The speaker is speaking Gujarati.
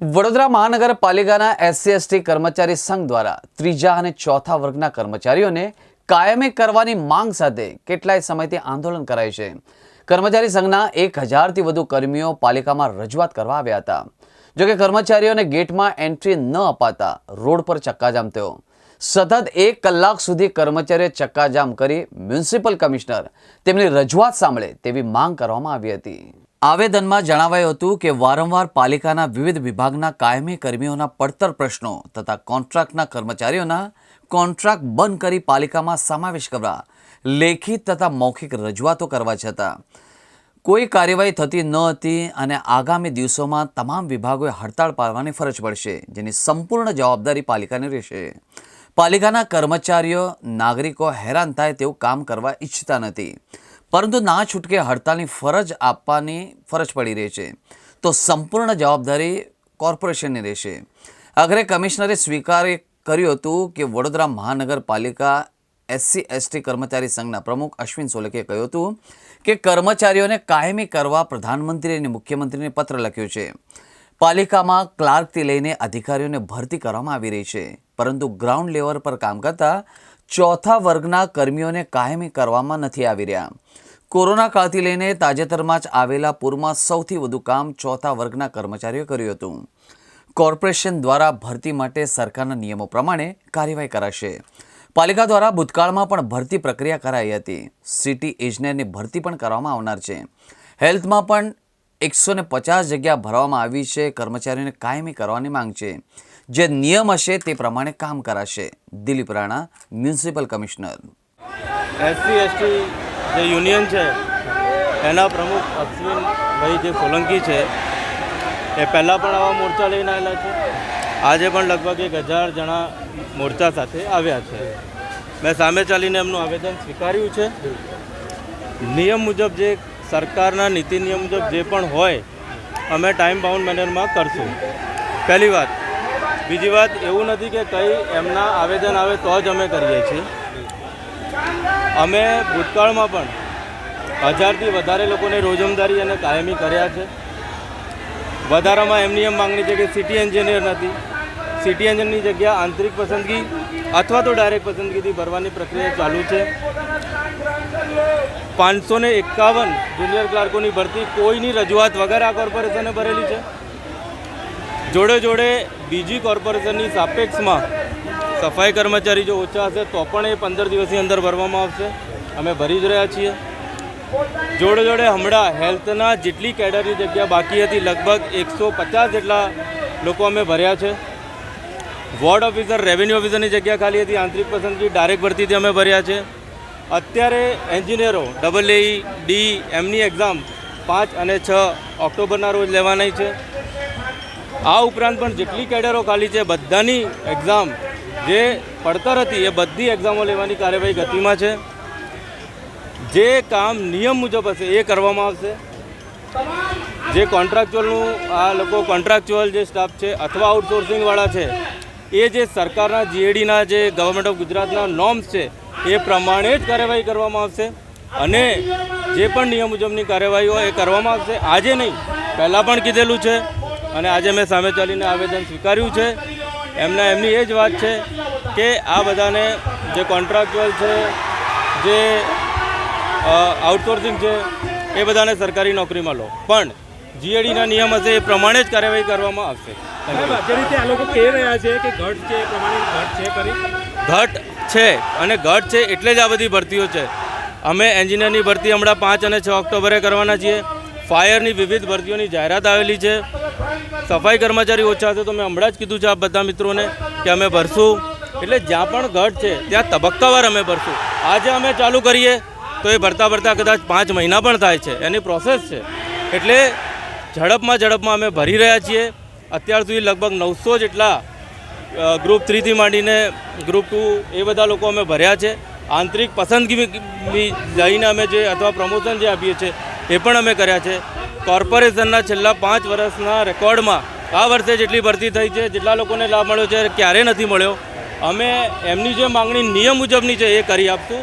વડોદરા મહાનગરપાલિકાના એસસી એસટી કર્મચારી સંઘ દ્વારા ત્રીજા અને ચોથા વર્ગના કર્મચારીઓને કાયમી કરવાની માંગ સાથે કેટલાય સમયથી આંદોલન કરાય છે. કર્મચારી સંઘના એક હજારથી વધુ કર્મીઓ પાલિકામાં રજૂઆત કરવા આવ્યા હતા. જોકે કર્મચારીઓને ગેટમાં એન્ટ્રી ન અપાતા રોડ પર ચક્કાજામ થયો. સતત એક કલાક સુધી કર્મચારીઓએ ચક્કાજામ કરી મ્યુનિસિપલ કમિશનર તેમની રજૂઆત સાંભળે તેવી માંગ કરવામાં આવી હતી. આવેદનમાં જણાવાયું હતું કે વારંવાર પાલિકાના વિવિધ વિભાગના કાયમી કર્મીઓના પડતર પ્રશ્નો તથા કોન્ટ્રાક્ટના કર્મચારીઓના કોન્ટ્રાક્ટ બંધ કરી પાલિકામાં સમાવેશ કરવા, લેખિત તથા મૌખિક રજૂઆતો કરવા છતાં કોઈ કાર્યવાહી થતી ન હતી અને આગામી દિવસોમાં તમામ વિભાગોએ હડતાળ પાડવાની ફરજ પડશે, જેની સંપૂર્ણ જવાબદારી પાલિકાની રહેશે. પાલિકાના કર્મચારીઓ, નાગરિકો હેરાન થાય તેવું કામ કરવા ઈચ્છતા નથી. પરંતુ ના છૂટકે હડતાલની ફરજ આપવાની ફરજ પડી રહી છે. તો સંપૂર્ણ જવાબદારી કોર્પોરેશનની રહેશે. આખરે કમિશનરે સ્વીકાર કર્યું હતું કે વડોદરા મહાનગરપાલિકા એસસી, એસટી કર્મચારી સંઘના પ્રમુખ અશ્વિન સોલંકીએ કહ્યું હતું કે કર્મચારીઓને કાયમી કરવા પ્રધાનમંત્રી અને મુખ્યમંત્રીને પત્ર લખ્યો છે. પાલિકામાં ક્લાર્કથી લઈને અધિકારીઓને ભરતી કરવામાં આવી રહી છે. પરંતુ ગ્રાઉન્ડ લેવલ પર કામ કરતા ચોથા વર્ગના કર્મીઓને કાયમી કરવામાં નથી આવી રહ્યા. કોરોના કાળથી લઈને તાજેતરમાં જ આવેલા પૂરમાં સૌથી વધુ કામ ચોથા વર્ગના કર્મચારીઓ કર્યું હતું. કોર્પોરેશન દ્વારા ભરતી માટે સરકારના નિયમો પ્રમાણે કાર્યવાહી કરાશે. પાલિકા દ્વારા ભૂતકાળમાં પણ ભરતી પ્રક્રિયા કરાઈ હતી. સિટી ઇજનેરની ભરતી પણ કરવામાં આવનાર છે. હેલ્થમાં પણ એકસો ને પચાસ જગ્યા ભરવામાં આવી છે. કર્મચારીઓને કાયમી કરવાની માંગ છે. જે નિયમ હશે તે પ્રમાણે કામ કરાશે. Dilip Rana, municipal commissioner. SC, ST જે યુનિયન છે, એના પ્રમુખ અશ્વિનભાઈ જે સોલંકી છે, એ પહેલાં પણ આવા મોરચા લઈને આવેલા છે. આજે પણ લગભગ એક હજાર જણા મોરચા સાથે આવ્યા છે. મેં સામે ચાલીને એમનું આવેદન સ્વીકાર્યું છે. નિયમ મુજબ જે સરકારના નીતિ નિયમ મુજબ જે પણ હોય, અમે ટાઈમ બાઉન્ડ મેનરમાં કરશું. પહેલી વાત, બીજી વાત એવું નથી કે કંઈ એમના આવેદન આવે તો જ અમે કરીએ છીએ. અમે ભૂતકાળમાં પણ હજારથી વધારે લોકોને રોજમદારી અને કાયમી કર્યા છે. વધારામાં એમની એમ માંગણી છે કે સિટી એન્જિનિયર નથી. સિટી એન્જિનિયરની જગ્યા આંતરિક પસંદગી અથવા તો ડાયરેક્ટ પસંદગીથી ભરવાની પ્રક્રિયા ચાલુ છે. પાંચસો ને એકાવન જુનિયર ક્લાર્કોની ભરતી કોઈની રજૂઆત વગર આ કોર્પોરેશને ભરેલી છે. જોડે જોડે બીજી કોર્પોરેશનની સાપેક્ષમાં સફાઈ કર્મચારી જો ઓછા હશે તો પણ એ પંદર દિવસની અંદર ભરવામાં આવશે. અમે ભરી જ રહ્યા છીએ. જોડે જોડે હમણાં હેલ્થના જેટલી કેડરની જગ્યા બાકી હતી, લગભગ એકસો પચાસ જેટલા લોકો અમે ભર્યા છે. વોર્ડ ઓફિસર, રેવન્યુ ઓફિસરની જગ્યા ખાલી હતી, આંતરિક પસંદગી ડાયરેક્ટ ભરતીથી અમે ભર્યા છે. અત્યારે એન્જિનિયરો, ડબલ એ ડી, એમની એક્ઝામ પાંચ અને છ ઓક્ટોબરના રોજ લેવાની છે. આ ઉપરાંત પણ જેટલી કેડરો ખાલી છે, બધાની એક્ઝામ જે પડતર હતી, એ બધી એક્ઝામો લેવાની કાર્યવાહી ગતિમાં છે. જે કામ નિયમ મુજબ હશે, એ કરવામાં આવશે. જે કોન્ટ્રાક્ચ્યુઅલનું આ લોકો કોન્ટ્રાક્ચ્યુઅલ જે સ્ટાફ છે, અથવા આઉટસોર્સિંગવાળા છે, એ જે સરકારના જીએડીના જે ગવર્મેન્ટ ઓફ ગુજરાતના નોર્મ્સ છે, એ પ્રમાણે જ કાર્યવાહી કરવામાં આવશે. અને જે પણ નિયમ મુજબની કાર્યવાહી હોય એ કરવામાં આવશે. આજે નહીં, પહેલાં પણ કીધેલું છે. અને આજે મેં સામે ચાલીને આવેદન સ્વીકાર્યું છે. એમના એમની એ જ વાત છે કે આ બધાને જે કોન્ટ્રાક્ચ્યુઅલ છે જે આઉટસોર્સિંગ છે એ બધાને સરકારી નોકરીમાં લો. પણ જીએડીના નિયમ હશે એ પ્રમાણે જ કાર્યવાહી કરવામાં આવશે. જે રીતે આ લોકો કહી રહ્યા છે કે ઘટ છે એ પ્રમાણે ઘટ છે કરી ઘટ છે અને ઘટ છે એટલે જ આ બધી ભરતીઓ છે. અમે એન્જિનિયરની ભરતી હમણાં પાંચ અને છ ઓક્ટોબરે કરવાના છીએ. ફાયરની વિવિધ ભરતીઓની જાહેરાત આવેલી છે. સફાઈ કર્મચારી ઓછા હશે તો મેં હમણાં જ કીધું છે આ બધા મિત્રોને કે અમે ભરશું. એટલે જ્યાં પણ ઘટ છે, ત્યાં તબક્કાવાર અમે ભરશું. આજે અમે ચાલુ કરીએ, તો એ ભરતા ભરતા કદાચ પાંચ મહિના પણ થાય છે. એની પ્રોસેસ છે. એટલે ઝડપમાં ઝડપમાં અમે ભરી રહ્યા છીએ. અત્યાર સુધી લગભગ નવસો જેટલા ગ્રુપ થ્રીથી માંડીને ગ્રુપ ટુ એ બધા લોકો અમે ભર્યા છે. આંતરિક પસંદગી લઈને અમે જે અથવા પ્રમોશન જે આપીએ છીએ, એ પણ અમે કર્યા છે. કોર્પોરેશનના છેલ્લા પાંચ વર્ષના રેકોર્ડમાં આ વર્ષે જેટલી ભરતી થઈ છે, જેટલા લોકોને લાભ મળ્યો છે, ક્યારે નથી મળ્યો, અમે એમની જે માંગણી નિયમ મુજબની છે એ કરી આપશું.